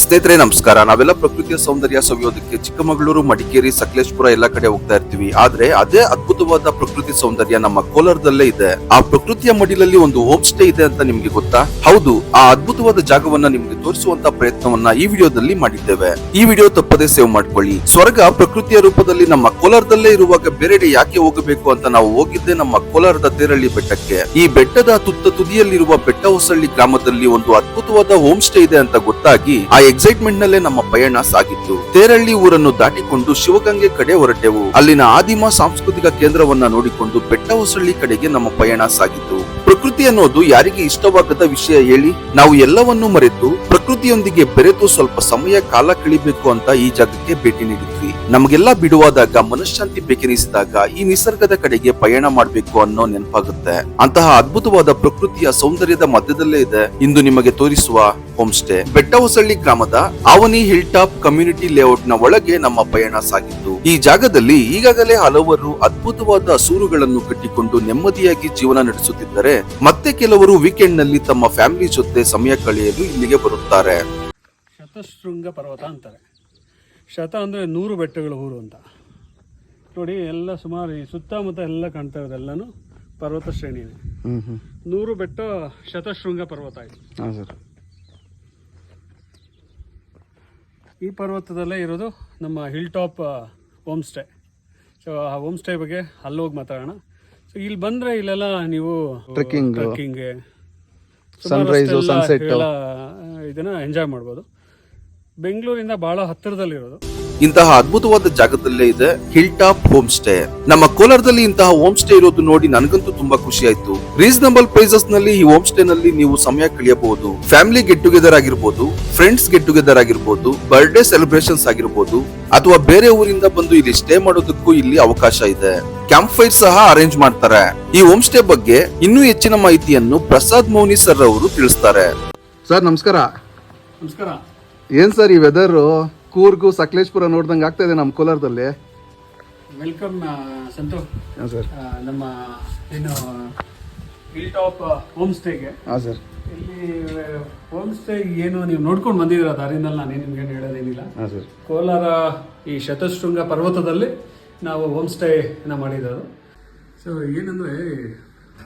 ಸ್ನೇಹಿತರೆ, ನಮಸ್ಕಾರ. ನಾವೆಲ್ಲ ಪ್ರಕೃತಿಯ ಸೌಂದರ್ಯ ಸವಿಯೋದಕ್ಕೆ ಚಿಕ್ಕಮಗಳೂರು, ಮಡಿಕೇರಿ, ಸಕಲೇಶ್ಪುರ ಎಲ್ಲ ಕಡೆ ಹೋಗ್ತಾ ಇರ್ತೀವಿ. ಆದ್ರೆ ಅದೇ ಅದ್ಭುತವಾದ ಪ್ರಕೃತಿ ಸೌಂದರ್ಯ ನಮ್ಮ ಕೋಲಾರದಲ್ಲೇ ಇದೆ. ಆ ಪ್ರಕೃತಿಯ ಮಡಿಲಲ್ಲಿ ಒಂದು ಹೋಮ್ ಸ್ಟೇ ಇದೆ ಅಂತ ನಿಮ್ಗೆ ಗೊತ್ತಾ? ಹೌದು, ಆ ಅದ್ಭುತವಾದ ಜಾಗವನ್ನ ನಿಮ್ಗೆ ತೋರಿಸುವಂತ ಪ್ರಯತ್ನವನ್ನ ಈ ವಿಡಿಯೋದಲ್ಲಿ ಮಾಡಿದ್ದೇವೆ. ಈ ವಿಡಿಯೋ ತಪ್ಪದೆ ಸೇವ್ ಮಾಡ್ಕೊಳ್ಳಿ. ಸ್ವರ್ಗ ಪ್ರಕೃತಿಯ ರೂಪದಲ್ಲಿ ನಮ್ಮ ಕೋಲಾರದಲ್ಲೇ ಇರುವಾಗ ಬೇರೆಡೆ ಯಾಕೆ ಹೋಗಬೇಕು ಅಂತ ನಾವು ಹೋಗಿದ್ದೆ ನಮ್ಮ ಕೋಲಾರದ ತೇರಳ್ಳಿ ಬೆಟ್ಟಕ್ಕೆ. ಈ ಬೆಟ್ಟದ ತುತ್ತ ತುದಿಯಲ್ಲಿರುವ ಬೆಟ್ಟ ಹೊಸಳ್ಳಿ ಗ್ರಾಮದಲ್ಲಿ ಒಂದು ಅದ್ಭುತವಾದ ಹೋಮ್ ಸ್ಟೇ ಇದೆ ಅಂತ ಗೊತ್ತಾಗಿ, ಆ ಎಕ್ಸೈಟ್ಮೆಂಟ್ ನಲ್ಲೇ ನಮ್ಮ ಪಯಣ ಸಾಗಿತ್ತು. ತೇರಳ್ಳಿ ಊರನ್ನು ದಾಟಿಕೊಂಡು ಶಿವಗಂಗೆ ಕಡೆ ಹೊರಟೆವು. ಅಲ್ಲಿನ ಆದಿಮ ಸಾಂಸ್ಕೃತಿಕ ಕೇಂದ್ರವನ್ನ ನೋಡಿಕೊಂಡು ಬೆಟ್ಟ ಹೊಸಳ್ಳಿ ಕಡೆಗೆ ನಮ್ಮ ಪಯಣ ಸಾಗಿತ್ತು. ಪ್ರಕೃತಿ ಅನ್ನೋದು ಯಾರಿಗೆ ಇಷ್ಟವಾಗದ ವಿಷಯ ಹೇಳಿ? ನಾವು ಎಲ್ಲವನ್ನೂ ಮರೆತು ಪ್ರಕೃತಿಯೊಂದಿಗೆ ಬೆರೆತು ಸ್ವಲ್ಪ ಸಮಯ ಕಾಲ ಕಳಿಬೇಕು ಅಂತ ಈ ಜಾಗಕ್ಕೆ ಭೇಟಿ ನೀಡಿದ್ವಿ. ನಮಗೆಲ್ಲ ಬಿಡುವಾದಾಗ ಮನಃಶಾಂತಿ ಬೇಕೆನಿಸಿದಾಗ ಈ ನಿಸರ್ಗದ ಕಡೆಗೆ ಪಯಣ ಮಾಡಬೇಕು ಅನ್ನೋ ನೆನಪಾಗುತ್ತೆ. ಅಂತಹ ಅದ್ಭುತವಾದ ಪ್ರಕೃತಿಯ ಸೌಂದರ್ಯದ ಮಧ್ಯದಲ್ಲೇ ಇದೆ. ಇಂದು ನಿಮಗೆ ತೋರಿಸುವ ಹೋಮ್ ಸ್ಟೇ ಬೆಟ್ಟ ಹೊಸಳ್ಳಿ ಗ್ರಾಮದ ಆವನಿ ಹಿಲ್ ಟಾಪ್ ಕಮ್ಯುನಿಟಿ ಲೇಔಟ್ನ ಒಳಗೆ ನಮ್ಮ ಪಯಣ ಸಾಗಿತ್ತು ಈ ಜಾಗದಲ್ಲಿ ಈಗಾಗಲೇ ಹಲವರು ಅದ್ಭುತವಾದ ಸೂರುಗಳನ್ನು ಕಟ್ಟಿಕೊಂಡು ನೆಮ್ಮದಿಯಾಗಿ ಜೀವನ ನಡೆಸುತ್ತಿದ್ದರೆ ಮತ್ತೆ ಕೆಲವರು ವೀಕೆಂಡ್ನಲ್ಲಿ ತಮ್ಮ ಫ್ಯಾಮಿಲಿ ಜೊತೆ ಸಮಯ ಕಳೆಯಲು ಇಲ್ಲಿಗೆ ಬರುತ್ತಾರೆ. ಶತಶೃಂಗ ಪರ್ವತ ಅಂತಾರೆ. ಶತ ಅಂದ್ರೆ ನೂರು ಬೆಟ್ಟಗಳ ಊರು ಅಂತ. ನೋಡಿ ಎಲ್ಲ ಸುಮಾರು ಈ ಸುತ್ತಮುತ್ತ ಎಲ್ಲ ಕಾಣ್ತಾ ಇರೋದೆಲ್ಲನೂ ಪರ್ವತ ಶ್ರೇಣಿನೇ. ಹ್ಮ್ ನೂರು ಬೆಟ್ಟ ಶತಶೃಂಗ ಪರ್ವತ ಇದು ಹಾಂ ಸರ್ ಈ ಪರ್ವತದಲ್ಲೇ ಇರೋದು ನಮ್ಮ hill top home stay so ಆ ಹೋಮ್ ಸ್ಟೇ ಬಗ್ಗೆ ಅಲ್ಲೋಗಿ ಹೋಗಿ ಮಾತಾಡೋಣ. ಸೊ ಇಲ್ಲಿ ಬಂದರೆ ಇಲ್ಲೆಲ್ಲ ನೀವು ಟ್ರೆಕ್ಕಿಂಗ್ ಟ್ರೆಕ್ಕಿಂಗ್ಗೆ ಸನ್ಸೆಟ್ ಎಲ್ಲ ಇದನ್ನು ಎಂಜಾಯ್ ಮಾಡ್ಬೋದು. ಬೆಂಗಳೂರಿಂದ ಭಾಳ ಹತ್ತಿರದಲ್ಲಿರೋದು. ಇಂತಹ ಅದ್ಭುತವಾದ ಜಾಗದಲ್ಲೇ ಇದೆ ಹಿಲ್ ಟಾಪ್ ಹೋಮ್ ಸ್ಟೇ ನಮ್ಮ ಕೋಲಾರದಲ್ಲಿ ಇಂತಹ ಹೋಮ್ ಸ್ಟೇ ಇರೋದು ನೋಡಿ ನನಗಂತೂ ತುಂಬಾ ಖುಷಿ ಆಯ್ತು. ರೀಸನಬಲ್ ಪ್ರೈಸಸ್ನಲ್ಲಿ ಈ ಹೋಮ್ ಸ್ಟೇ ನಲ್ಲಿ ನೀವು ಸಮಯ ಕಳೆಯಬಹುದು. ಫ್ಯಾಮಿಲಿ ಗೆಟ್ ಟುಗೆದರ್ ಆಗಿರ್ಬೋದು ಫ್ರೆಂಡ್ಸ್ ಗೆಟ್ ಟುಗೆದರ್ ಆಗಿರ್ಬೋದು ಬರ್ಡೇ ಸೆಲೆಬ್ರೇಷನ್ಸ್ ಆಗಿರ್ಬೋದು ಅಥವಾ ಬೇರೆ ಊರಿಂದ ಬಂದು ಇಲ್ಲಿ ಸ್ಟೇ ಮಾಡೋದಕ್ಕೂ ಇಲ್ಲಿ ಅವಕಾಶ ಇದೆ. ಕ್ಯಾಂಪ್ ಫೈರ್ ಸಹ ಅರೇಂಜ್ ಮಾಡ್ತಾರೆ. ಈ ಹೋಮ್ ಸ್ಟೇ ಬಗ್ಗೆ ಇನ್ನೂ ಹೆಚ್ಚಿನ ಮಾಹಿತಿಯನ್ನು ಪ್ರಸಾದ್ ಮೌನಿ ಸರ್ ಅವರು ತಿಳಿಸ್ತಾರೆ. ಸರ್ ನಮಸ್ಕಾರ. ನಮಸ್ಕಾರ. ಏನ್ ಸರ್ ಈ ವೆದರು ಕೂರ್ಗು ಸಕಲೇಶ್ಪುರ ನೋಡ್ದಂಗೆ ಆಗ್ತಾ ಇದೆ ನಮ್ಮ ಕೋಲಾರದಲ್ಲಿ. ವೆಲ್ಕಮ್ ಸಂತೋಷ್ ಹಾಂ ಸರ್. ನಮ್ಮ ಏನು ಹಿಲ್ ಟಾಪ್ ಹೋಮ್ ಸ್ಟೇಗೆ ಹಾಂ ಸರ್. ಇಲ್ಲಿ ಹೋಮ್ ಸ್ಟೇ ಏನು ನೀವು ನೋಡ್ಕೊಂಡು ಬಂದಿದ್ದೀರ ದಾರಿನಲ್ಲಿ? ನಾನೇನು ನಿಮ್ಗೇನು ಹೇಳೋದೇನಿಲ್ಲ. ಹಾಂ ಸರ್. ಕೋಲಾರ ಈ ಶತಶೃಂಗ ಪರ್ವತದಲ್ಲಿ ನಾವು ಹೋಮ್ ಸ್ಟೇನ ಮಾಡಿರೋದು. ಸೊ ಏನಂದರೆ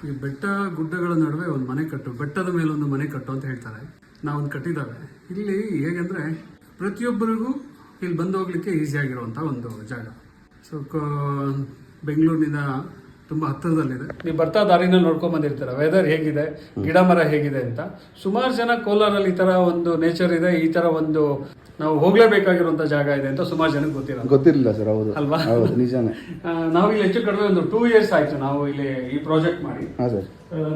ಈ ಬೆಟ್ಟ ಗುಡ್ಡಗಳ ನಡುವೆ ಒಂದು ಮನೆ ಕಟ್ಟು ಬೆಟ್ಟದ ಮೇಲೆ ಒಂದು ಮನೆ ಕಟ್ಟು ಅಂತ ಹೇಳ್ತಾರೆ. ನಾವೊಂದು ಕಟ್ಟಿದ್ದಾವೆ ಇಲ್ಲಿ ಹೇಗೆಂದರೆ ಪ್ರತಿಯೊಬ್ಬರಿಗೂ ಇಲ್ಲಿ ಬಂದು ಹೋಗ್ಲಿಕ್ಕೆ ಈಸಿ ಆಗಿರುವಂಥ ಒಂದು ಜಾಗ. ಸೊ ಬೆಂಗಳೂರಿನಿಂದ ತುಂಬ ಹತ್ತಿರದಲ್ಲಿದೆ. ನೀವು ಬರ್ತಾ ದಾರಿನ ನೋಡ್ಕೊಂಡ್ ಬಂದಿರ್ತೀರ. ವೆದರ್ ಹೇಗಿದೆ ಗಿಡ ಮರ ಹೇಗಿದೆ ಅಂತ. ಸುಮಾರು ಜನ ಕೋಲಾರಲ್ಲಿ ಈ ತರ ಒಂದು ನೇಚರ್ ಇದೆ ಈ ತರ ಒಂದು ನಾವು ಹೋಗ್ಲೇಬೇಕಾಗಿರುವಂತ ಜಾಗ ಇದೆ ಅಂತ ಸುಮಾರು ಜನಕ್ಕೆ ಗೊತ್ತಿರಲ್ಲ. ಗೊತ್ತಿರಲಿಲ್ಲ ಸರ್ ಹೌದು. ಅಲ್ವಾ? ಹೌದು ನಿಜಾನೇ. ನಾವು ಇಲ್ಲಿ ಹೆಚ್ಚು ಕಡಿಮೆ ಒಂದು ಟೂ ಇಯರ್ಸ್ ಆಯ್ತು ನಾವು ಇಲ್ಲಿ ಈ ಪ್ರಾಜೆಕ್ಟ್ ಮಾಡಿ. ಹಾಂ ಸರ್.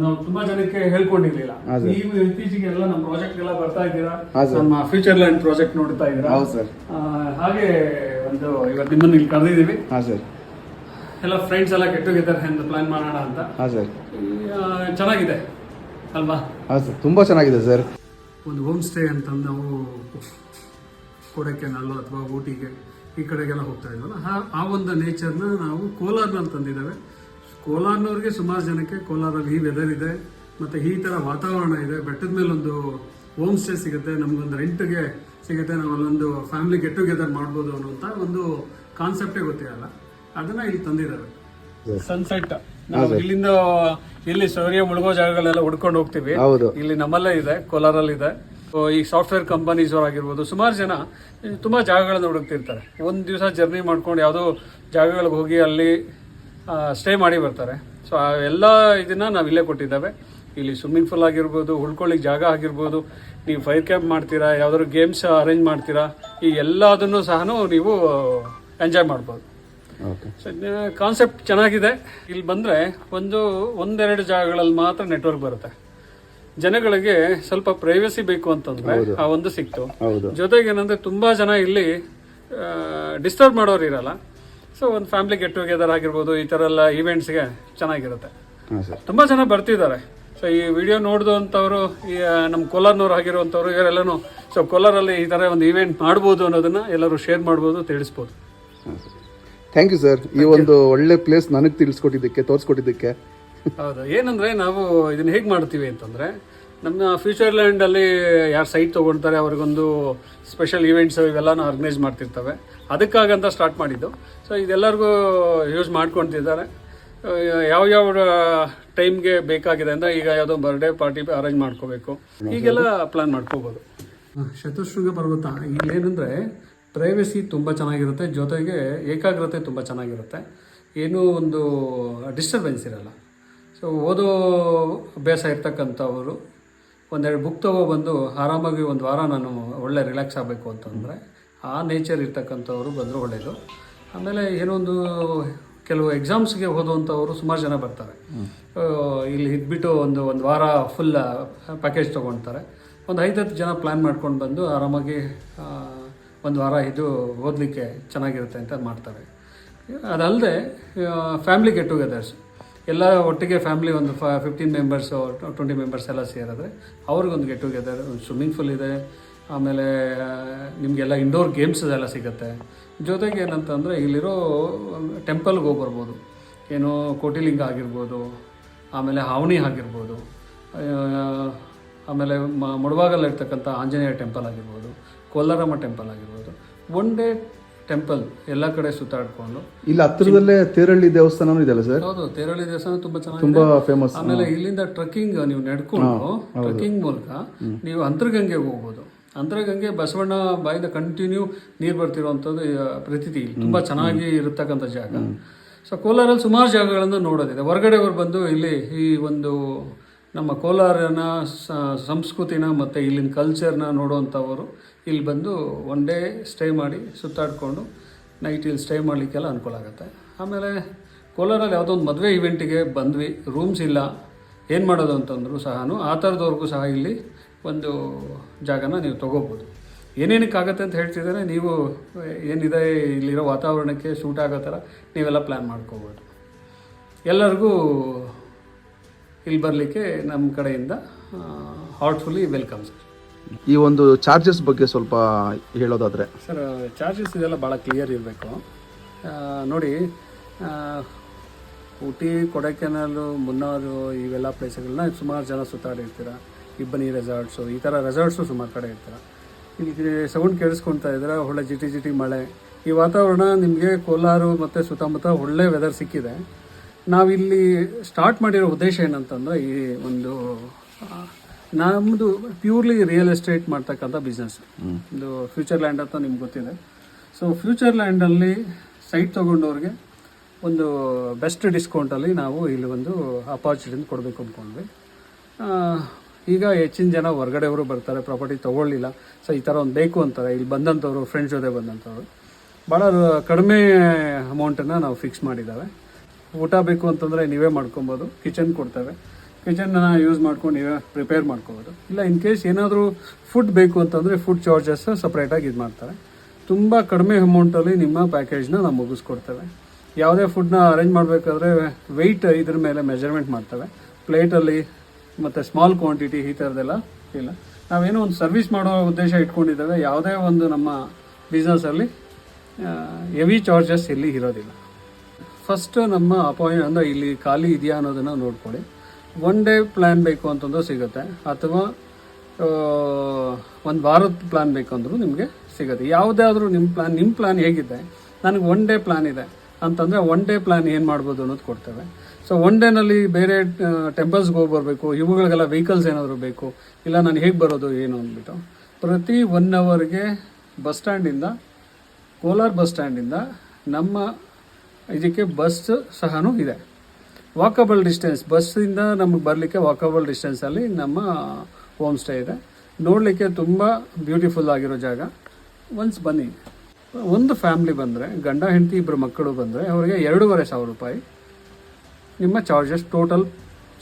ನಾವು ತುಂಬಾ ಜನಕ್ಕೆ ಹೇಳ್ಕೊಂಡಿರ್ಲಿಲ್ಲ. ನೀವು ಇತ್ತೀಚೆಗೆ ಎಲ್ಲ ನಮ್ಮ ಪ್ರಾಜೆಕ್ಟ್ ಎಲ್ಲ ಬರ್ತಾ ಇದ್ದೀರಾ? ನಮ್ಮ ಫ್ಯೂಚರ್ ಲೈನ್ ಪ್ರಾಜೆಕ್ಟ್ ನೋಡ್ತಾ ಇದ್ದೀರಾ? ಹೌದು ಸರ್. ಹಾಗೆ ಒಂದು ಇವತ್ತು ನಿಮ್ಮನ್ನು ಇಲ್ಲಿ ಕರೆದಿದ್ದೀವಿ. ಹಾಂ ಸರ್. ಎಲ್ಲ ಫ್ರೆಂಡ್ಸ್ ಎಲ್ಲ ಗೆಟ್ ಟುಗೆದರ್ ಎಂದು ಪ್ಲಾನ್ ಮಾಡೋಣ ಅಂತ. ಹಾಂ ಸರ್. ಚೆನ್ನಾಗಿದೆ. ಅಲ್ವಾ? ಹಾಂ ಸರ್ ತುಂಬ ಚೆನ್ನಾಗಿದೆ ಸರ್. ಒಂದು ಹೋಮ್ ಸ್ಟೇ ಅಂತ ನಾವು ಕೊಡೈಕೆನಾಲ್ ಅಥವಾ ಊಟಿಗೆ ಈ ಕಡೆಗೆಲ್ಲ ಹೋಗ್ತಾ ಇದ್ವಲ್ಲ ಆ- ಒಂದು ನೇಚರ್ನ ನಾವು ಕೋಲಾರ್ನಲ್ಲಿ ತಂದಿದ್ದೇವೆ. ಕೋಲಾರ್ನವ್ರಿಗೆ ಸುಮಾರು ಜನಕ್ಕೆ ಕೋಲಾರಲ್ಲಿ ಈ ವೆದರ್ ಇದೆ ಮತ್ತು ಈ ಥರ ವಾತಾವರಣ ಇದೆ. ಬೆಟ್ಟದ ಮೇಲೆ ಒಂದು ಹೋಮ್ ಸ್ಟೇ ಸಿಗುತ್ತೆ ನಮಗೊಂದು ರೆಂಟ್ಗೆ ಸಿಗುತ್ತೆ ನಾವು ಅಲ್ಲೊಂದು ಫ್ಯಾಮಿಲಿ ಗೆಟ್ ಟುಗೆದರ್ ಮಾಡ್ಬೋದು ಅನ್ನೋಂಥ ಒಂದು ಕಾನ್ಸೆಪ್ಟೇ ಗೊತ್ತಿರಲ್ಲ ಅದನ್ನ ಇಲ್ಲಿ ತಂದಿದ್ದಾರೆ. ಸನ್ಸೆಟ್ ನಾವು ಇಲ್ಲಿಂದ ಇಲ್ಲಿ ಸೌರ್ಯ ಮುಳುಗೋ ಜಾಗಗಳೆಲ್ಲ ಹುಡ್ಕೊಂಡು ಹೋಗ್ತೀವಿ. ಇಲ್ಲಿ ನಮ್ಮಲ್ಲೇ ಇದೆ ಕೋಲಾರಲ್ಲಿ ಇದೆ ಸೊ ಈ ಸಾಫ್ಟ್ವೇರ್ ಕಂಪನೀಸ್ ಆಗಿರ್ಬೋದು ಸುಮಾರು ಜನ ತುಂಬಾ ಜಾಗಗಳನ್ನ ಹುಡುಕ್ತಿರ್ತಾರೆ. ಒಂದು ದಿವಸ ಜರ್ನಿ ಮಾಡ್ಕೊಂಡು ಯಾವುದೋ ಜಾಗಗಳಿಗೆ ಹೋಗಿ ಅಲ್ಲಿ ಸ್ಟೇ ಮಾಡಿ ಬರ್ತಾರೆ. ಸೊ ಆ ಎಲ್ಲ ಇದನ್ನ ನಾವು ಇಲ್ಲೇ ಕೊಟ್ಟಿದ್ದೇವೆ. ಇಲ್ಲಿ ಸ್ವಿಮ್ಮಿಂಗ್ ಪೂಲ್ ಆಗಿರ್ಬೋದು ಉಳ್ಕೊಳ್ಳಿಕ್ಕೆ ಜಾಗ ಆಗಿರ್ಬೋದು ನೀವು ಫೈರ್ ಕ್ಯಾಂಪ್ ಮಾಡ್ತೀರಾ ಯಾವ್ದಾದ್ರು ಗೇಮ್ಸ್ ಅರೇಂಜ್ ಮಾಡ್ತೀರಾ ಈ ಎಲ್ಲದನ್ನು ಸಹ ನೀವು ಎಂಜಾಯ್ ಮಾಡ್ಬೋದು. ಕಾನ್ಸೆಪ್ಟ್ ಚೆನ್ನಾಗಿದೆ. ಇಲ್ಲಿ ಬಂದರೆ ಒಂದು ಒಂದೆರಡು ಜಾಗಗಳಲ್ಲಿ ಮಾತ್ರ ನೆಟ್ವರ್ಕ್ ಬರುತ್ತೆ. ಜನಗಳಿಗೆ ಸ್ವಲ್ಪ ಪ್ರೈವಸಿ ಬೇಕು ಅಂತಂದ್ರೆ ಆ ಒಂದು ಸಿಕ್ತು. ಜೊತೆಗೆ ಏನಂದ್ರೆ ತುಂಬಾ ಜನ ಇಲ್ಲಿ ಡಿಸ್ಟರ್ಬ್ ಮಾಡೋರು ಇರಲ್ಲ. ಸೊ ಒಂದು ಫ್ಯಾಮಿಲಿ ಗೆಟ್ ಟುಗೆದರ್ ಆಗಿರ್ಬೋದು ಈ ಥರ ಎಲ್ಲ ಈವೆಂಟ್ಸ್ಗೆ ಚೆನ್ನಾಗಿರುತ್ತೆ. ತುಂಬ ಜನ ಬರ್ತಿದ್ದಾರೆ. ಸೊ ಈ ವಿಡಿಯೋ ನೋಡಿದಂಥವ್ರು ಈ ನಮ್ಮ ಕೋಲಾರ್ನವ್ರು ಆಗಿರುವಂಥವ್ರು ಇವರೆಲ್ಲನೂ ಸೊ ಕೋಲಾರಲ್ಲಿ ಈ ಥರ ಒಂದು ಈವೆಂಟ್ ಮಾಡ್ಬೋದು ಅನ್ನೋದನ್ನ ಎಲ್ಲರೂ ಶೇರ್ ಮಾಡ್ಬೋದು ತಿಳಿಸ್ಬೋದು. ಥ್ಯಾಂಕ್ ಯು ಸರ್ ಈ ಒಂದು ಒಳ್ಳೆ ಪ್ಲೇಸ್ ನನಗೆ ತಿಳಿಸ್ಕೊಟ್ಟಿದ್ದಕ್ಕೆ ತೋರಿಸ್ಕೊಟ್ಟಿದ್ದಕ್ಕೆ. ಹೌದು. ಏನಂದ್ರೆ ನಾವು ಇದನ್ನ ಹೇಗೆ ಮಾಡ್ತೀವಿ ಅಂತಂದ್ರೆ ನಮ್ಮ ಫ್ಯೂಚರ್ ಲ್ಯಾಂಡಲ್ಲಿ ಯಾರು ಸೈಟ್ ತೊಗೊಳ್ತಾರೆ ಅವ್ರಿಗೊಂದು ಸ್ಪೆಷಲ್ ಈವೆಂಟ್ಸ್ ಇವೆಲ್ಲ ಆರ್ಗನೈಸ್ ಮಾಡ್ತಿರ್ತವೆ. ಅದಕ್ಕಾಗಂತ ಸ್ಟಾರ್ಟ್ ಮಾಡಿದ್ದು. ಸೊ ಇದೆಲ್ಲರಿಗೂ ಯೂಸ್ ಮಾಡ್ಕೊತಿದ್ದಾರೆ ಯಾವ ಯಾವ ಟೈಮ್ಗೆ ಬೇಕಾಗಿದೆ ಅಂದರೆ ಈಗ ಯಾವುದೋ ಬರ್ಡೇ ಪಾರ್ಟಿ ಅರೇಂಜ್ ಮಾಡ್ಕೋಬೇಕು. ಈಗೆಲ್ಲ ಪ್ಲಾನ್ ಮಾಡ್ಕೋಬೋದು. ಶತಶೃಂಗ ಪರ್ವತ ಇಲ್ಲೇನೆಂದರೆ ಪ್ರೈವಸಿ ತುಂಬ ಚೆನ್ನಾಗಿರುತ್ತೆ ಜೊತೆಗೆ ಏಕಾಗ್ರತೆ ತುಂಬ ಚೆನ್ನಾಗಿರುತ್ತೆ. ಏನೂ ಒಂದು ಡಿಸ್ಟರ್ಬೆನ್ಸ್ ಇರಲ್ಲ. ಸೊ ಓದೋ ಅಭ್ಯಾಸ ಇರ್ತಕ್ಕಂಥವರು ಒಂದೆರಡು ಬುಕ್ ತೊಗೊಬಂದು ಆರಾಮಾಗಿ ಒಂದು ವಾರ ನಾನು ಒಳ್ಳೆ ರಿಲ್ಯಾಕ್ಸ್ ಆಗಬೇಕು ಅಂತಂದರೆ ಆ ನೇಚರ್ ಇರ್ತಕ್ಕಂಥವ್ರು ಬಂದರೂ ಒಳ್ಳೆಯದು ಆಮೇಲೆ ಏನೊಂದು ಕೆಲವು ಎಕ್ಸಾಮ್ಸ್ಗೆ ಓದುವಂಥವರು ಸುಮಾರು ಜನ ಬರ್ತಾರೆ. ಇಲ್ಲಿ ಇದ್ಬಿಟ್ಟು ಒಂದು ಒಂದು ವಾರ ಫುಲ್ ಪ್ಯಾಕೇಜ್ ತೊಗೊಳ್ತಾರೆ ಒಂದು ಐದತ್ತು ಜನ ಪ್ಲ್ಯಾನ್ ಮಾಡ್ಕೊಂಡು ಬಂದು ಆರಾಮಾಗಿ ಒಂದು ವಾರ ಇದು ಓದಲಿಕ್ಕೆ ಚೆನ್ನಾಗಿರುತ್ತೆ ಅಂತ ಮಾಡ್ತಾರೆ. ಅದಲ್ಲದೆ ಫ್ಯಾಮ್ಲಿ ಗೆಟ್ ಟುಗೆದರ್ಸ್ ಎಲ್ಲ ಒಟ್ಟಿಗೆ ಫ್ಯಾಮ್ಲಿ ಒಂದು ಫ ಫಿಫ್ಟೀನ್ ಮೆಂಬರ್ಸು ಟ್ವೆಂಟಿ ಮೆಂಬರ್ಸ್ ಎಲ್ಲ ಸೇರಿದ್ರೆ ಅವ್ರಿಗೊಂದು ಗೆಟ್ ಟುಗೆದರ್ ಒಂದು ಸ್ವಿಮ್ಮಿಂಗ್ ಫೂಲ್ ಇದೆ. ಆಮೇಲೆ ನಿಮಗೆಲ್ಲ ಇಂಡೋರ್ ಗೇಮ್ಸ್ ಎಲ್ಲ ಸಿಗುತ್ತೆ. ಜೊತೆಗೆ ಏನಂತಂದರೆ ಇಲ್ಲಿರೋ ಟೆಂಪಲ್ಗೆ ಹೋಗಿ ಬರ್ಬೋದು ಏನು ಕೋಟಿಲಿಂಗ ಆಗಿರ್ಬೋದು, ಆಮೇಲೆ ಹಾವಣಿ ಆಗಿರ್ಬೋದು ಆಮೇಲೆ ಮ ಮುಳಬಾಗಲ್ಲಿ ಆಂಜನೇಯ ಟೆಂಪಲ್ ಆಗಿರ್ಬೋದು ಕೋಲಾರಮ್ಮ ಟೆಂಪಲ್ ಆಗಿರ್ಬೋದು. ಒನ್ ಡೇ ಟೆಂಪಲ್ ಎಲ್ಲ ಕಡೆ ಸುತ್ತಾಡ್ಕೊಂಡು. ಇಲ್ಲಿ ಹತ್ತಿರದಲ್ಲೇ ತೇರಳ್ಳಿ ದೇವಸ್ಥಾನ ಇದೆಯಲ್ಲ ಸರ್? ಹೌದು ತೇರಳ್ಳಿ ದೇವಸ್ಥಾನ ತುಂಬಾ ತುಂಬಾ ಫೇಮಸ್ ಆಮೇಲೆ ಇಲ್ಲಿಂದ ಟ್ರೆಕ್ಕಿಂಗ್ ನೀವು ನಡ್ಕೊಂಡು ಟ್ರೆಕ್ಕಿಂಗ್ ಮೂಲಕ ನೀವು ಅಂತರ್ಗಂಗೆಗೆ ಹೋಗ್ಬೋದು. ಅಂತರಗಂಗೆ ಬಸವಣ್ಣ ಬಾಯಿಂದ ಕಂಟಿನ್ಯೂ ನೀರು ಬರ್ತಿರುವಂಥದ್ದು ಪ್ರತೀತಿ ತುಂಬಾ ಚೆನ್ನಾಗಿ ಇರತಕ್ಕಂಥ ಜಾಗ. ಸೊ ಕೋಲಾರಲ್ಲಿ ಸುಮಾರು ಜಾಗಗಳನ್ನು ನೋಡೋದಿದೆ. ಹೊರಗಡೆಯವರು ಬಂದು ಇಲ್ಲಿ ಈ ಒಂದು ನಮ್ಮ ಕೋಲಾರನ ಸಂಸ್ಕೃತಿನ ಮತ್ತು ಇಲ್ಲಿನ ಕಲ್ಚರ್ನ ನೋಡುವಂಥವರು ಇಲ್ಲಿ ಬಂದು ಒನ್ ಡೇ ಸ್ಟೇ ಮಾಡಿ ಸುತ್ತಾಡಿಕೊಂಡು ನೈಟ್ ಇಲ್ಲಿ ಸ್ಟೇ ಮಾಡಲಿಕ್ಕೆಲ್ಲ ಅನುಕೂಲ ಆಗುತ್ತೆ. ಆಮೇಲೆ ಕೋಲಾರಲ್ಲಿ ಯಾವುದೋ ಒಂದು ಮದುವೆ ಇವೆಂಟಿಗೆ ಬಂದ್ವಿ ರೂಮ್ಸ್ ಇಲ್ಲ, ಏನು ಮಾಡೋದು ಅಂತಂದ್ರು ಸಹ ಆ ಥರದವ್ರಿಗೂ ಸಹ ಇಲ್ಲಿ ಒಂದು ಜಾಗನ ನೀವು ತೊಗೋಬೋದು. ಏನೇನಕ್ಕಾಗತ್ತೆ ಅಂತ ಹೇಳ್ತಿದ್ದಾರೆ ನೀವು ಏನಿದೆ ಇಲ್ಲಿರೋ ವಾತಾವರಣಕ್ಕೆ ಸೂಟ್ ಆಗೋ ಥರ ನೀವೆಲ್ಲ ಪ್ಲ್ಯಾನ್ ಮಾಡ್ಕೋಬೋದು. ಎಲ್ಲರಿಗೂ ಇಲ್ಲಿ ಬರಲಿಕ್ಕೆ ನಮ್ಮ ಕಡೆಯಿಂದ ಹಾರ್ಟ್ಫುಲಿ ವೆಲ್ಕಮ್ ಸರ್ ಈ ಒಂದು ಚಾರ್ಜಸ್ ಬಗ್ಗೆ ಸ್ವಲ್ಪ ಹೇಳೋದಾದರೆ. ಸರ್ ಚಾರ್ಜಸ್ ಇದೆಲ್ಲ ಭಾಳ ಕ್ಲಿಯರ್ ಇರಬೇಕು. ನೋಡಿ ಊಟಿ ಕೊಡೈಕೆನಾಲು ಮುನ್ನಾರು ಇವೆಲ್ಲ ಪ್ಲೇಸ್ಗಳನ್ನ ಸುಮಾರು ಜನ ಸುತ್ತಾಡಿರ್ತೀರ ಇಬ್ಬನಿ ರೆಸಾರ್ಟ್ಸು ಈ ಥರ ರೆಸಾರ್ಟ್ಸು ಸುಮಾರು ಕಡೆ ಇರ್ತೀರ? ಇಲ್ಲಿ ಸೌಂಡ್ ಕೇಳಿಸ್ಕೊಳ್ತಾ ಇದ್ದಾರೆ ಒಳ್ಳೆ ಜಿಟಿ ಜಿಟಿ ಮಳೆ. ಈ ವಾತಾವರಣ ನಿಮಗೆ ಕೋಲಾರು ಮತ್ತು ಸುತ್ತಮುತ್ತ ಒಳ್ಳೆ ವೆದರ್ ಸಿಕ್ಕಿದೆ. ನಾವಿಲ್ಲಿ ಸ್ಟಾರ್ಟ್ ಮಾಡಿರೋ ಉದ್ದೇಶ ಏನಂತಂದ್ರೆ ಈ ಒಂದು ನಮ್ಮದು ಪ್ಯೂರ್ಲಿ ರಿಯಲ್ ಎಸ್ಟೇಟ್ ಮಾಡ್ತಕ್ಕಂಥ ಬಿಸ್ನೆಸ್ ಇದು ಫ್ಯೂಚರ್ ಲ್ಯಾಂಡ್ ಅಂತ ನಿಮ್ಗೆ ಗೊತ್ತಿದೆ. ಸೊ ಫ್ಯೂಚರ್ ಲ್ಯಾಂಡಲ್ಲಿ ಸೈಟ್ ತೊಗೊಂಡವ್ರಿಗೆ ಒಂದು ಬೆಸ್ಟ್ ಡಿಸ್ಕೌಂಟಲ್ಲಿ ನಾವು ಇಲ್ಲಿ ಒಂದು ಅಪಾರ್ಚುನಿಟಿ ಕೊಡಬೇಕು ಅಂದ್ಕೊಂಡ್ವಿ ಈಗ ಹೆಚ್ಚಿನ ಜನ ಹೊರಗಡೆಯವರು ಬರ್ತಾರೆ ಪ್ರಾಪರ್ಟಿ ತೊಗೊಳ್ಳಿಲ್ಲ. ಸೊ ಈ ಥರ ಒಂದು ಬೇಕು ಅಂತಾರೆ. ಇಲ್ಲಿ ಬಂದಂಥವ್ರು ಫ್ರೆಂಡ್ಸ್ ಜೊತೆ ಬಂದಂಥವ್ರು ಭಾಳ ಕಡಿಮೆ ಅಮೌಂಟನ್ನು ನಾವು ಫಿಕ್ಸ್ ಮಾಡಿದ್ದಾವೆ ಊಟ ಬೇಕು ಅಂತಂದರೆ ನೀವೇ ಮಾಡ್ಕೊಬೋದು. ಕಿಚನ್ ಕೊಡ್ತೇವೆ. ಕಿಚನ್ನ ಯೂಸ್ ಮಾಡ್ಕೊಂಡು ನೀವೇ ಪ್ರಿಪೇರ್ ಮಾಡ್ಕೋಬೋದು. ಇಲ್ಲ ಇನ್ ಕೇಸ್ ಏನಾದರೂ ಫುಡ್ ಬೇಕು ಅಂತಂದರೆ ಫುಡ್ ಚಾರ್ಜಸ್ ಸಪ್ರೇಟಾಗಿ ಇದು ಮಾಡ್ತಾರೆ. ತುಂಬ ಕಡಿಮೆ ಅಮೌಂಟಲ್ಲಿ ನಿಮ್ಮ ಪ್ಯಾಕೇಜ್ನ ನಾವು ಮುಗಿಸ್ಕೊಡ್ತೇವೆ. ಯಾವುದೇ ಫುಡ್ನ ಅರೇಂಜ್ ಮಾಡಬೇಕಾದ್ರೆ ವೆಯ್ಟ್ ಇದ್ರ ಮೇಲೆ ಮೆಜರ್ಮೆಂಟ್ ಮಾಡ್ತೇವೆ. ಪ್ಲೇಟಲ್ಲಿ ಮತ್ತು ಸ್ಮಾಲ್ ಕ್ವಾಂಟಿಟಿ ಈ ಥರದ್ದೆಲ್ಲ ಇಲ್ಲ. ನಾವೇನೋ ಒಂದು ಸರ್ವಿಸ್ ಮಾಡೋ ಉದ್ದೇಶ ಇಟ್ಕೊಂಡಿದ್ದೇವೆ. ಯಾವುದೇ ಒಂದು ನಮ್ಮ ಬಿಸ್ನೆಸ್ಸಲ್ಲಿ ಹೆವಿ ಚಾರ್ಜಸ್ ಇಲ್ಲಿ ಇರೋದಿಲ್ಲ. ಫಸ್ಟ್ ನಮ್ಮ ಅಪಾಯಿಂಟ್ ಅಂದರೆ ಇಲ್ಲಿ ಖಾಲಿ ಇದೆಯಾ ಅನ್ನೋದನ್ನು ನೋಡ್ಕೊಳ್ಳಿ. ಒನ್ ಡೇ ಪ್ಲ್ಯಾನ್ ಬೇಕು ಅಂತಂದ್ರೂ ಸಿಗುತ್ತೆ. ಅಥವಾ ಒಂದು ವಾರದ ಪ್ಲ್ಯಾನ್ ಬೇಕು ಅಂದರೂ ನಿಮಗೆ ಸಿಗುತ್ತೆ. ಯಾವುದಾದ್ರೂ ನಿಮ್ಮ ಪ್ಲ್ಯಾನ್ ನಿಮ್ಮ ಪ್ಲ್ಯಾನ್ ಹೇಗಿದೆ? ನನಗೆ ಒನ್ ಡೇ ಪ್ಲ್ಯಾನ್ ಇದೆ. ಅಂತಂದರೆ ಒನ್ ಡೇ ಪ್ಲ್ಯಾನ್ ಏನು ಮಾಡ್ಬೋದು ಅನ್ನೋದು ಕೊಡ್ತೇವೆ. ಸೊ ಒನ್ ಡೇನಲ್ಲಿ ಬೇರೆ ಟೆಂಪಲ್ಸ್ಗೆ ಹೋಗಿ ಬರಬೇಕು ಇವುಗಳಿಗೆಲ್ಲ ವೆಹಿಕಲ್ಸ್ ಏನಾದರೂ ಬೇಕು. ಇಲ್ಲ ನಾನು ಹೇಗೆ ಬರೋದು ಏನು ಅಂದ್ಬಿಟ್ಟು. ಪ್ರತಿ ಒನ್ ಅವರ್ಗೆ ಬಸ್ ಸ್ಟ್ಯಾಂಡಿಂದ ಕೋಲಾರ ಬಸ್ ಸ್ಟ್ಯಾಂಡಿಂದ ನಮ್ಮ ಇದಕ್ಕೆ ಬಸ್ ಸಹ ಇದೆ. ವಾಕಬಲ್ ಡಿಸ್ಟೆನ್ಸ್ ಬಸ್ಸಿಂದ ನಮಗೆ ಬರಲಿಕ್ಕೆ ವಾಕಬಲ್ ಡಿಸ್ಟೆನ್ಸಲ್ಲಿ ನಮ್ಮ ಹೋಮ್ ಸ್ಟೇ ಇದೆ. ನೋಡಲಿಕ್ಕೆ ತುಂಬ ಬ್ಯೂಟಿಫುಲ್ ಆಗಿರೋ ಜಾಗ. ಒನ್ಸ್ ಬನ್ನಿ. ಒಂದು ಫ್ಯಾಮ್ಲಿ ಬಂದರೆ, ಗಂಡ, ಹೆಂಡತಿ ಇಬ್ಬರು ಮಕ್ಕಳು ಬಂದರೆ ಅವರಿಗೆ ಎರಡೂವರೆ ಸಾವಿರ ರೂಪಾಯಿ ನಿಮ್ಮ ಚಾರ್ಜಸ್ ಟೋಟಲ್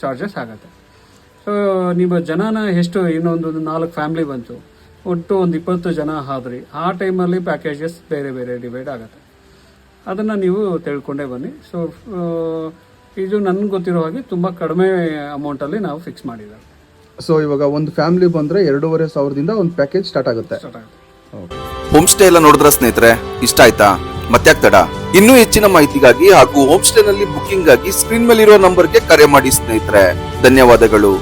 ಚಾರ್ಜಸ್ ಆಗುತ್ತೆ. ಸೊ ನಿಮ್ಮ ಜನನ ಎಷ್ಟು? ಇನ್ನೊಂದು ನಾಲ್ಕು ಫ್ಯಾಮ್ಲಿ ಬಂತು. ಒಟ್ಟು ಒಂದು ಇಪ್ಪತ್ತು ಜನ ಆದ್ರಿ. ಆ ಟೈಮಲ್ಲಿ ಪ್ಯಾಕೇಜಸ್ ಬೇರೆ ಬೇರೆ ಡಿವೈಡ್ ಆಗುತ್ತೆ. ಅದನ್ನು ನೀವು ತಿಳ್ಕೊಂಡೇ ಬನ್ನಿ. ಸೊ ಇದು ನನಗೆ ಗೊತ್ತಿರೋ ಹಾಗೆ ತುಂಬ ಕಡಿಮೆ ಅಮೌಂಟಲ್ಲಿ ನಾವು ಫಿಕ್ಸ್ ಮಾಡಿದ್ದೇವೆ ಸೊ ಇವಾಗ ಒಂದು ಫ್ಯಾಮಿಲಿ ಬಂದರೆ ಎರಡೂವರೆ ಸಾವಿರದಿಂದ ಒಂದು ಪ್ಯಾಕೇಜ್ ಸ್ಟಾರ್ಟ್ ಆಗುತ್ತೆ. ಸ್ಟಾರ್ಟ್ ಆಗುತ್ತೆ. ಹೋಮ್ ಸ್ಟೇ ಎಲ್ಲ ನೋಡಿದ್ರ ಸ್ನೇಹಿತರೆ? ಇಷ್ಟ ಆಯ್ತಾ? ಮತ್ತೆ ತಡ? ಇನ್ನೂ ಹೆಚ್ಚಿನ ಮಾಹಿತಿಗಾಗಿ ಹಾಗೂ ಹೋಮ್ ಸ್ಟೇನಲ್ಲಿ ಬುಕಿಂಗ್ ಆಗಿ ಸ್ಕ್ರೀನ್ ಮೇಲಿರುವ ನಂಬರ್ಗೆ ಕರೆ ಮಾಡಿ ಸ್ನೇಹಿತರೆ. ಧನ್ಯವಾದಗಳು.